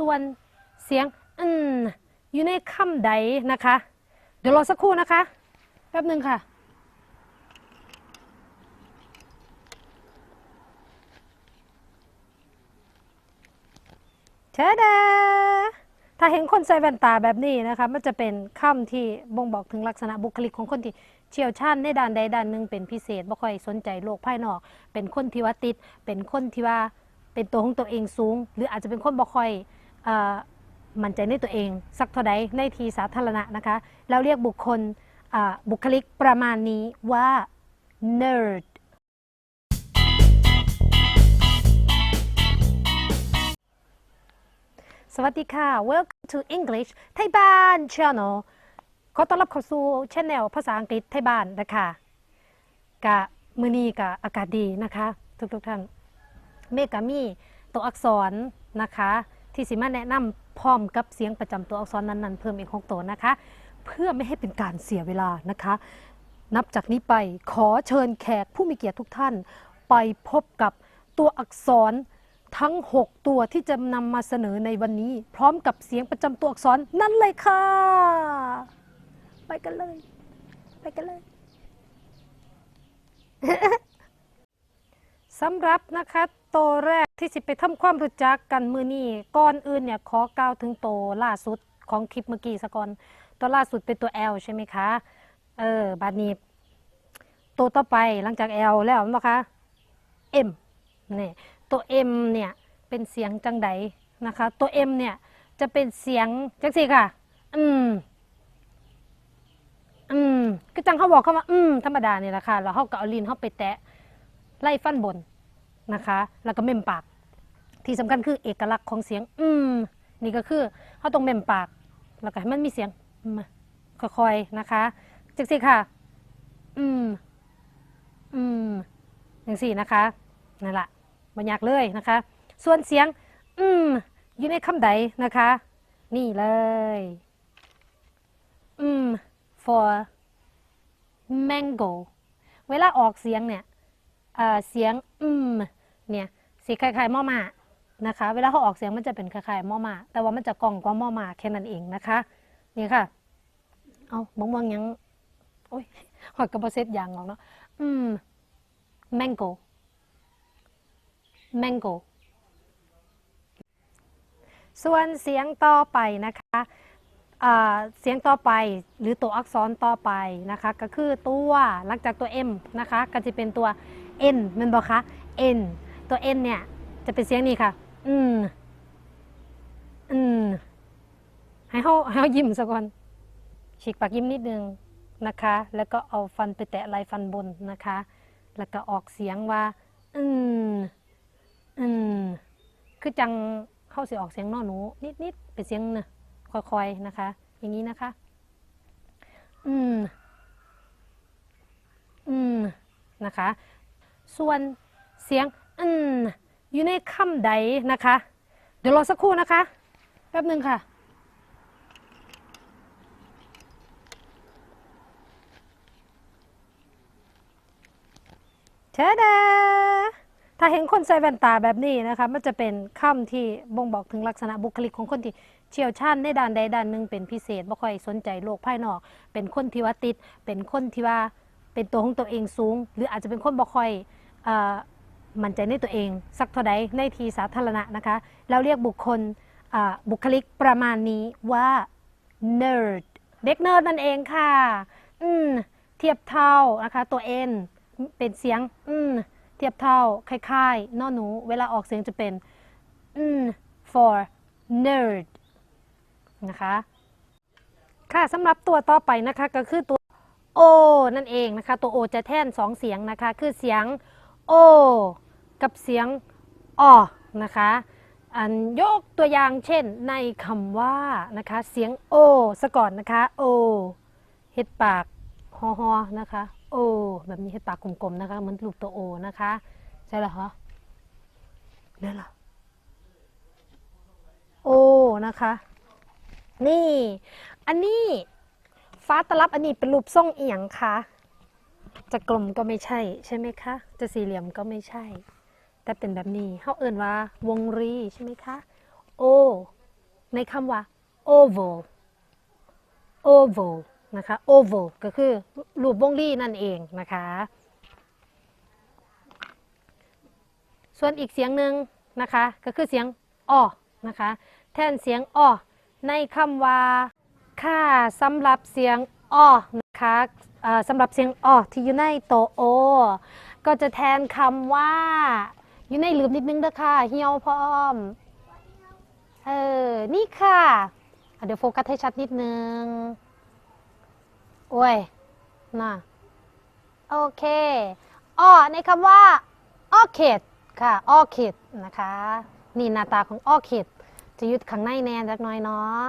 ส่วนเสียงอืมอยู่ในคำใดนะคะ เดี๋ยวรอสักครู่นะคะ แป๊บหนึ่งค่ะ เชดาถ้าเห็นคนใส่แว่นตาแบบนี้นะคะ มันจะเป็นคำที่บ่งบอกถึงลักษณะบุคลิกของคนที่เชี่ยวชาญในด้านใดด้านหนึ่งเป็นพิเศษบ่ค่อยสนใจโลกภายนอก เป็นคนที่ว่าติด เป็นคนที่ว่าเป็นตัวของตัวเองสูง หรืออาจจะเป็นคนบ่ค่อย มั่นใจในตัวเอง สักเท่าใดในทีสาธารณะนะคะเราเรียกบุคคลบุคลิกประมาณนี้ว่า nerd สวัสดีค่ะ Welcome to English ไทยบ้าน Channel ขอต้อนรับเข้าสู่ช anel ภาษาอังกฤษไทยบ้านนะคะกะมือนีกะอากาศดีนะคะ ทุกทุกๆท่านเมกามีตัวอักษรนะคะ ที่สิมาแนะนำพร้อมกับเสียงประจำตัวอักษรนั้นๆ เพิ่มอีกหกตัวนะคะ เพื่อไม่ให้เป็นการเสียเวลานะคะ นับจากนี้ไปขอเชิญแขกผู้มีเกียรติทุกท่าน ไปพบกับตัวอักษรทั้ง 6 ตัวที่จะนำมาเสนอในวันนี้ พร้อมกับเสียงประจำตัวอักษรนั่นเลยค่ะ ไปกันเลย ไปกันเลยสำหรับนะคะตัวแรก ที่สิไปทำความรู้จักกันมือนี้ก่อนอื่นเนี่ยขอกล่าวถึงตัวล่าสุดของคลิปเมื่อกี้สก่อนตัวล่าสุดเป็นตัว L ใช่ไหมคะเออบาดนี้ตัวต่อไปหลังจาก L แล้วนะคะ M นี่ตัว M เนี่ยเป็นเสียงจังใดนะคะ ตัว M เนี่ยจะเป็นเสียงจังสิค่ะ อืมอืมก็จังเขาบอกเขาว่าอืมธรรมดาเนี่ยแหละค่ะแล้วเขาก็เอาลิ้นเขาไปแตะไล่ฟันบนนะคะ แล้วก็เมมปาก ที่สำคัญคือเอกลักษณ์ของเสียง อืม นี่ก็คือเขาต้องเมมปาก แล้วก็ให้มันมีเสียงอืมค่อยๆนะคะจังสิค่ะ อืม อืมอย่างสี่นะคะนั่นแหละมันยากเลยนะคะ ส่วนเสียง อืม อยู่ในคำใดนะคะ นี่เลย อืม for mango เวลาออกเสียงเนี่ยเเสียง อืม เนี่ยสีคล้ายๆมอมา นะคะ เวลาเขาออกเสียงมันจะเป็นคล้ายๆมอมาแต่ว่ามันจะกล่องกว่ามอมาแค่นั้นเองนะคะนี่ค่ะ เอาบางบางยังโอ้ยหอยกระเปเซตยางออกเนาะอืม mango mango ส่วนเสียงต่อไปนะคะเสียงต่อไปหรือตัวอักษรต่อไปนะคะ ก็คือตัวหลังจากตัว M นะคะ ก็จะเป็นตัว N มันบอกคะ N ตัว N เนี่ย จะเป็นเสียงนี้ค่ะ อืม อืม ให้เขาให้เขายิ้มซะก่อน ฉีกปากยิ้มนิดนึงนะคะ แล้วก็เอาฟันไปแตะไรฟันบนนะคะ แล้วก็ออกเสียงว่า อืม อืม คือจังเข้าเสียออกเสียงนอหนู นิดๆเป็นเสียงนะค่อยๆนะคะ อย่างนี้นะคะ อืม อืม นะคะ ส่วนเสียง อืม อยู่ในคำใดนะคะ เดี๋ยวรอสักครู่นะคะ แป๊บหนึ่งค่ะ เชดาถ้าเห็นคนใส่แว่นตาแบบนี้นะคะ มันจะเป็นคำที่บ่งบอกถึงลักษณะบุคลิกของคนที่เชี่ยวชาญในด้านใดด้านหนึ่งเป็นพิเศษบ่ค่อยสนใจโลกภายนอก เป็นคนที่ว่าติด เป็นคนที่ว่าเป็นตัวของตัวเองสูง หรืออาจจะเป็นคนบ่ค่อยอ มั่นใจในตัวเอง สักเท่าใดในทีสาธารณะนะคะ เราเรียกบุคคลบุคลิกประมาณนี้ว่า nerd เด็กเนิร์ดนั่นเองค่ะ อืม เทียบเท่านะคะ ตัว N เป็นเสียง อืม เทียบเท่าคล้ายๆนอหนู เวลาออกเสียงจะเป็น อืม for nerd นะคะ ค่ะสำหรับตัวต่อไปนะคะก็คือตัว O นั่นเองนะคะ ตัว O จะแท่นสองเสียงนะคะ คือเสียง O กับเสียงออนะคะอันยกตัวอย่างเช่นในคำว่านะคะ เสียง O สะก่อนนะคะ O เฮ็ดปากฮอฮอนะคะ O แบบนี้เฮ็ดปากกลมๆนะคะเหมือนรูปตัว O นะคะ ใช่หรอคะเนี่ยเหรอ O นะคะ นี่ อันนี้ฟ้าตลับอันนี้เป็นรูปทรงเอียงค่ะ จะกลมก็ไม่ใช่ ใช่ไหมคะ จะสี่เหลี่ยมก็ไม่ใช่ แต่เป็นแบบนี้เขาเอ่นว่า วงรีใช่ไหมคะ O ในคำว่า oval oval นะคะ oval ก็คือรูปวงรีนั่นเองนะคะ ส่วนอีกเสียงหนึ่งนะคะ ก็คือเสียงอ้อนะคะ แทนเสียงอ้อในคำว่า ค่าสำหรับเสียงอ้อนะคะ สำหรับเสียงอ้อที่อยู่ในโตโอ ก็จะแทนคำว่า อยู่ในลืมนิดนึงเด้อค่ะ เหี่ยวพร้อม เออ นี่ค่ะ เดี๋ยวโฟกัสให้ชัดนิดนึง โอ้ยน่ะโอเคอ้อในคำว่า orchid ค่ะ orchid นะคะ นี่หน้าตาของ orchid จะยึดข้างในแน่จักหน่อยเนาะ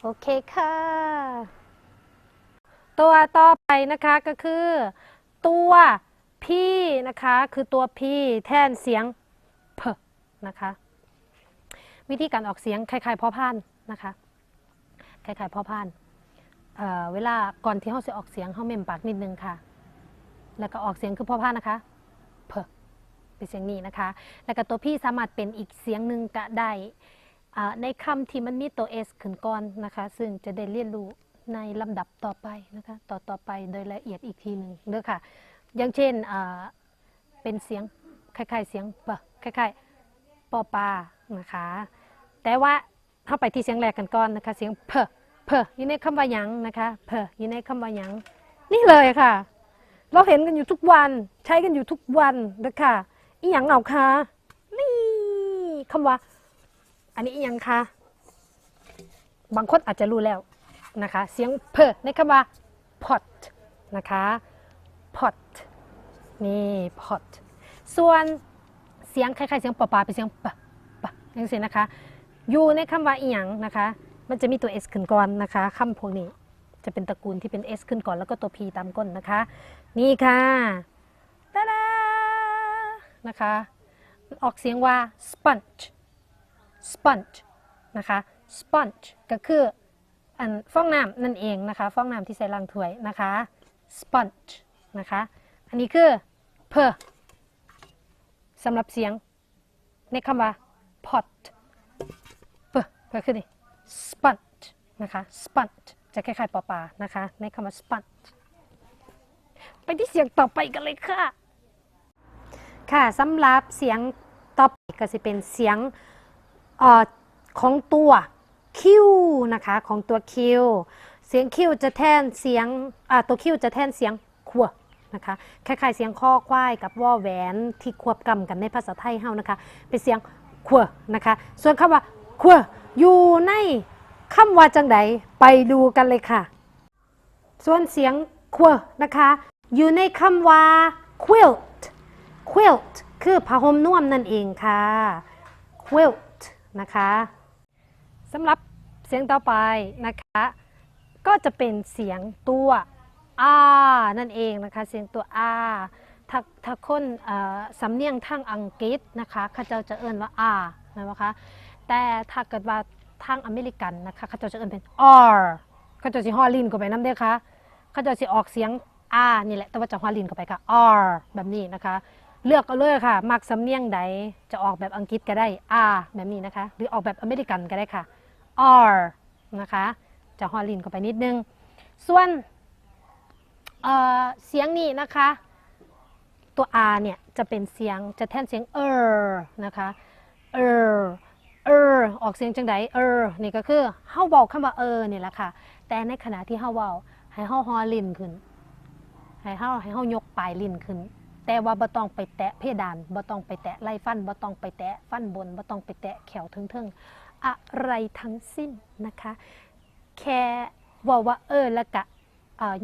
โอเคค่ะ ตัวต่อไปนะคะก็คือ ตัวพี่นะคะ คือตัวพี่แทนเสียงเพนะคะ วิธีการออกเสียงคล้ายๆพ่อพานนะคะคล้ายๆพ่อพานเเวลาก่อนที่เขาจะออกเสียงเขาเมมปากนิดนึงค่ะ แล้วก็ออกเสียงคือพ่อพานนะคะเพเป็นเสียงนี้นะคะ แล้วก็ตัวพี่สามารถเป็นอีกเสียงหนึ่งก็ได้อ่าในคำที่มันมีตัว S ขึ้นก่อนนะคะ ซึ่งจะได้เรียนรู้ ในลำดับต่อไปนะคะต่อต่อไปโดยละเอียดอีกทีหนึ่งเด้อค่ะ อย่างเช่นเป็นเสียงคล้ายๆเสียงปะคล้ายๆปอปานะคะ แต่ว่าเข้าไปที่เสียงแรกกันก่อนนะคะ เสียงเพอเพออยู่ในคำว่ายังนะคะเพออยู่ในคำว่ายังนี่เลยค่ะ เราเห็นกันอยู่ทุกวันใช้กันอยู่ทุกวันนะคะอีหยังเอาคะนี่คำว่า อันนี้อีหยังคะบางคนอาจจะรู้แล้ว นะคะ เสียงเพในคำว่า pot นะคะ pot นี่ pot ส่วนเสียงคล้ายๆเสียงปอปาเป็นเสียงปะปะอย่างเสียนะคะ อยู่ในคำว่าอีหยังนะคะ มันจะมีตัว s ขึ้นก่อนนะคะคำพวกนี้จะเป็นตระกูลที่เป็น s ขึ้นก่อนแล้วก็ตัว p ตามก้นนะคะ นี่ค่ะตาดานะคะ ออกเสียงว่า sponge sponge นะคะ sponge ก็คือ อันฟองน้ำนั่นเองนะคะฟองน้ำที่ใส่ล้างถ้วยนะคะ sponge นะคะ อันนี้คือ per สำหรับเสียงในคำว่า pot เปอก็คือนี่ sponge นะคะ sponge จะคล้ายๆปอปานะคะ ในคำว่า sponge ไปที่เสียงต่อไปกันเลยค่ะ ค่ะสำหรับเสียงต่อไปก็จะเป็นเสียงออของตัว คิวนะคะของตัวคิวเสียงคิวจะแทนเสียงอ่าตัวคิวจะแทนเสียงขวนะคะคล้ายๆเสียงข้อควายกับว่อแหวนที่ควบกำกันในภาษาไทยเฮานะคะ เป็นเสียงขวนะคะ ส่วนคำว่าขวอยู่ในคำว่าจังใดไปดูกันเลยค่ะ ส่วนเสียงขวนะคะ อยู่ในคำว่า quilt quilt คือผ้าห่มนุ่มนั่นเองค่ะ quilt นะคะสำหรับ เสียงต่อไปนะคะ ก็จะเป็นเสียงตัว R นั่นเองนะคะ เสียงตัว R ถ้าถ้าคนสำเนียงทางอังกฤษนะคะเขาเจ้าจะเอ่นว่า R นะคะแต่ถ้าเกิดว่าทางอเมริกันนะคะเขาเจ้าจะเอ่นเป็น R เขาเจะสิฮอลินเข้าไปน้ำเด้อคะเขาเจะสิออกเสียง R นี่แหละแต่ว่าจะฮอลินเข้าไปค่ะ R แบบนี้นะคะเลือกเอาเลยค่ะ มักสำเนียงใด จะออกแบบอังกฤษก็ได้ R แบบนี้นะคะ หรือออกแบบอเมริกันก็ได้ค่ะ R นะคะจะฮอลินเข้าไปนิดนึง ส่วนเอ่อเสียงนี้นะคะ ตัว R เนี่ยจะเป็นเสียงจะแทนเสียงเออนะคะเออเออกเสียงจังไดเออนี่ก็คือเฮาเว้าคำว่าเนี่ยแหละค่ะ แต่ในขณะที่เฮาเว้าให้เฮาฮอลินขึ้น ให้เฮาให้เฮายกปลายลิ้นขึ้นแต่ว่าบ่ต้องไปแตะเพดานบ่ต้องไปแตะไล่ฟันบ่ต้องไปแตะฟันบนบ่ต้องไปแตะแขวเทิงๆ อะไรทั้งสิ้นนะคะ แค่ว่าว่าเออแล้วก็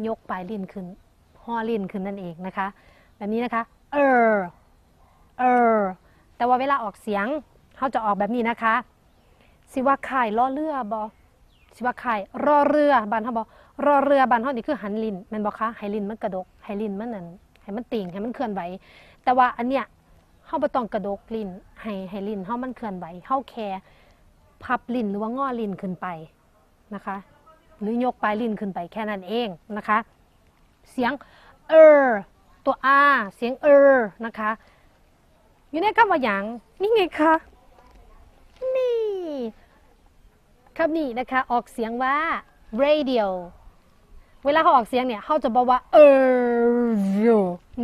ยกปลายลิ้นขึ้นฮอลิ้นขึ้นนั่นเองนะคะ แบบนี้นะคะ เออ เออ แต่ว่าเวลาออกเสียงเขาจะออกแบบนี้นะคะ สิว่าไข่ล่อเรือบอสิว่าไข่รอเรือบานเขาบอกรอเรือบานเขานี่คือหันลินมันบอกคะให้ลินมันกระดกให้ลินมันนั่นให้มันติ่งให้มันเคลื่อนไหวแต่ว่าอันเนี้ยเขาบ่ต้องกระดกลินให้ให้ลินเขามันเคลื่อนไหวเขาแค่ พับลิ้นหรือว่างอลิ้นขึ้นไปนะคะ หรือยกปลายลิ้นขึ้นไปแค่นั้นเองนะคะ เสียงเออตัว R เสียงเออนะคะ อยู่ในคำว่าหยังนี่ไงคะนี่คำนี้นะคะออกเสียงว่า radio เวลาเขาออกเสียงเนี่ยเขาจะบอกว่าเออ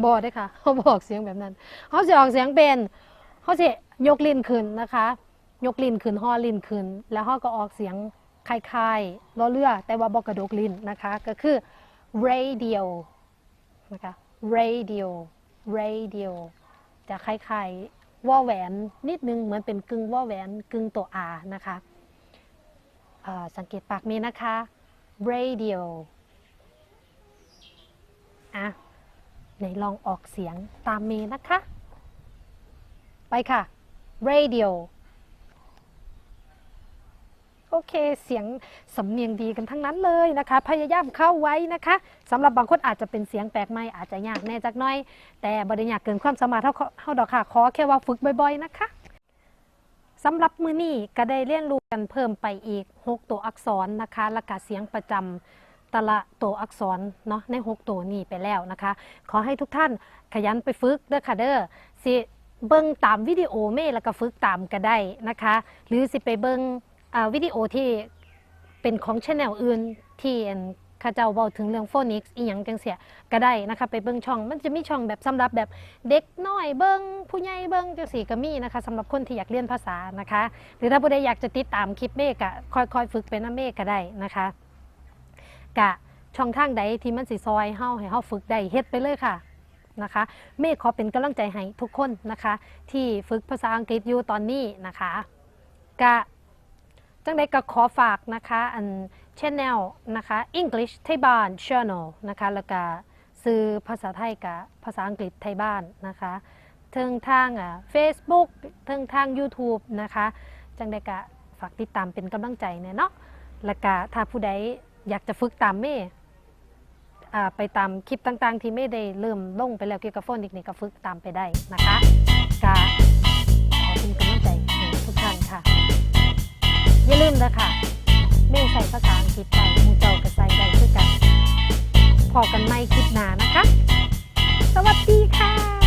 บอกได้ค่ะเขาบอกเสียงแบบนั้นเขาจะออกเสียงเป็นเขาจะยกลิ้นขึ้นนะคะ ยกลิ้นขึ้นห่อลิ้นขึ้น แล้วเขาก็ออกเสียงคล้ายๆล้อเรือแต่ว่าบอกกระดกลิ้นนะคะ ก็คือ radio นะคะ radio radio จะคล้ายๆว่าแหวนนิดนึงเหมือนเป็นกึ่งว่าแหวนกึ่งตัว R นะคะสังเกตปากมีนะคะ radio อะไหนลองออกเสียงตามเมนะคะ ไปค่ะ radio โอเค เสียงสำเนียงดีกันทั้งนั้นเลยนะคะ พยายามเข้าไว้นะคะสำหรับบางคนอาจจะเป็นเสียงแปลกใหม่อาจจะยากแน่จักหน้อย แต่บริยากเกินความสามารถเท่าเท่าดอกค่ะขอแค่ว่าฝึกบ่อยๆนะคะสำหรับมือนี้ก็ได้เรียนรู้กันเพิ่มไปอีก 6 ตัวอักษรนะคะและกะเสียงประจำแต่ละตัวอักษรเนาะใน 6 ตัวนี้ไปแล้วนะคะ ขอให้ทุกท่านขยันไปฝึกเด้อค่ะเด้อสิเบิ่งตามวิดีโอเม่แล้วก็ฝึกตามก็ได้นะคะ หรือสิไปเบิ่ง วิดีโอที่เป็นของชแนลอื่นที่อันเข้าเจ้าเว้าถึงเรื่องโฟนิกส์อีหยังจังเสียก็ได้นะคะไปเบิ่งช่อง มันจะมีช่องแบบสำหรับแบบเด็กน้อยเบิ่งผู้ใหญ่เบิ่งจังสี่ก็มีนะคะสำหรับคนที่อยากเรียนภาษานะคะ หรือถ้าผู้ใดอยากจะติดตามคลิปเมกะค่อยๆ ฝึกเป็นน้ำเมกก็ได้นะคะกะช่องทางใดที่มันสิซอยเฮาให้เฮาฝึกได้เฮ็ดไปเลยค่ะนะคะ เมฆขอเป็นกำลังใจให้ทุกคนนะคะ ที่ฝึกภาษาอังกฤษอยู่ตอนนี้นะคะกะ จังใดก็ขอฝากนะคะอันชแนลนะคะ English ไทยบ้าน Channel นะคะแล้วก็ซื้อภาษาไทยกับภาษาอังกฤษไทยบ้านนะคะเทิงทางอะ Facebook เทิงทาง YouTube นะคะจังใดก็ฝากติดตามเป็นกำลังใจเนี่ยเนาะแล้วก็ถ้าผู้ใดอยากจะฝึกตามเม่อ่าไปตามคลิปต่างๆ ที่ไม่ได้เริ่มลงไปแล้วเกี่ยวกับโฟนอีกนี่ก็ฝึกตามไปได้นะคะ อย่าลืมนะคะเม่ใส่ภาษาอังกฤษไปมูเจ้ากระใส่ใจด้วยกัน พอกันไม่คิดหนานะคะ สวัสดีค่ะ